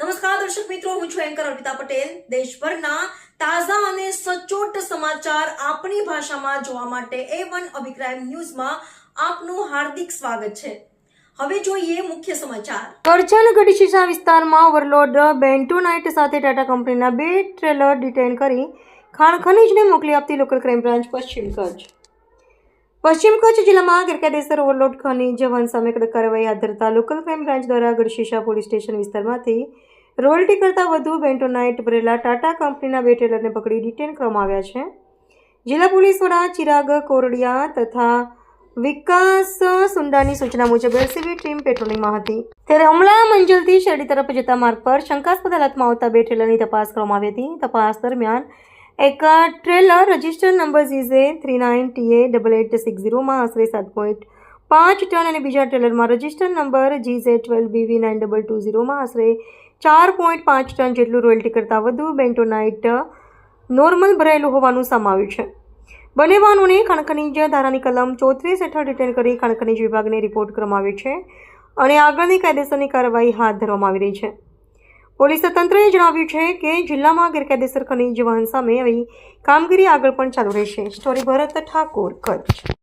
નમસ્કાર, દર્શક મિત્રો, હું છું એન્કર અર્પિતા પટેલ. દેશભરના તાજા અને સચોટ સમાચાર આપણી ભાષામાં જોવા માટે એ વન અભિપ્રાય ન્યૂઝમાં આપનું હાર્દિક સ્વાગત છે. હવે જોઈએ મુખ્ય સમાચાર. કરજણ ગઢશીશા વિસ્તારમાં ઓવરલોડ બેન્ટો નાઇટ સાથે ટાટા કંપનીના બે ટ્રેલર ડિટેન કરી ખાણ ખનીજને મોકલી આપતી લોકલ ક્રાઇમ બ્રાન્ચ પશ્ચિમ કચ્છ. પશ્ચિમ કચ્છ જિલ્લામાં ગેરકાયદેસર ઓવરલોડ ખનીજ વન સામે કાર્યવાહી હાથ ધરતા લોકલ ક્રાઇમ બ્રાન્ચ દ્વારા ગઢશીશા પોલીસ સ્ટેશન વિસ્તારમાંથી રોયલ્ટી કરતા વધુ બેન્ટોનાઇટ ભરેલા ટાટા કંપનીના બે ટ્રેલરને પકડી ડિટેન કરવામાં આવ્યા છે. જિલ્લા પોલીસ વડા ચિરાગ કોરડિયા તથા વિકાસ સુંડાની સૂચના મુજબ એલસીબી ટીમ પેટ્રોલિંગમાં હતી. ત્યારે હમણાં મંજલથી શેરડી તરફ જતા માર્ગ પર શંકાસ્પદ હાલતમાં આવતા બે ટ્રેલરની તપાસ કરવામાં આવી હતી. તપાસ દરમિયાન એક trailer register number G J three nine T A double eight six ઝીરોમાં આશરે સાત પોઈન્ટ પાંચ ટન અને બીજા ટ્રેલરમાં register number G J twelve B V nine double two ઝીરોમાં આશરે ચાર પોઈન્ટ પાંચ ટન જેટલું રોયલ્ટી કરતાં વધુ બેન્ટોનાઇટ નોર્મલ ભરાયેલું હોવાનું સમાવ્યું છે. બંને વાહનોને ખણખનીજ ધારાની કલમ ચોત્રીસ હેઠળ રિટર્ન કરી ખણખનીજ વિભાગને રિપોર્ટ કરવામાં આવ્યો છે અને આગળની કાયદેસરની કાર્યવાહી હાથ ધરવામાં આવી રહી છે. પોલીસ તંત્રએ જણાવ્યું છે કે જિલ્લામાં ગેરકાયદેસર ખનીજ વહન સામે આવી કામગીરી આગળ પણ ચાલુ રહેશે. સ્ટોરી ભરત ઠાકોર, કચ્છ.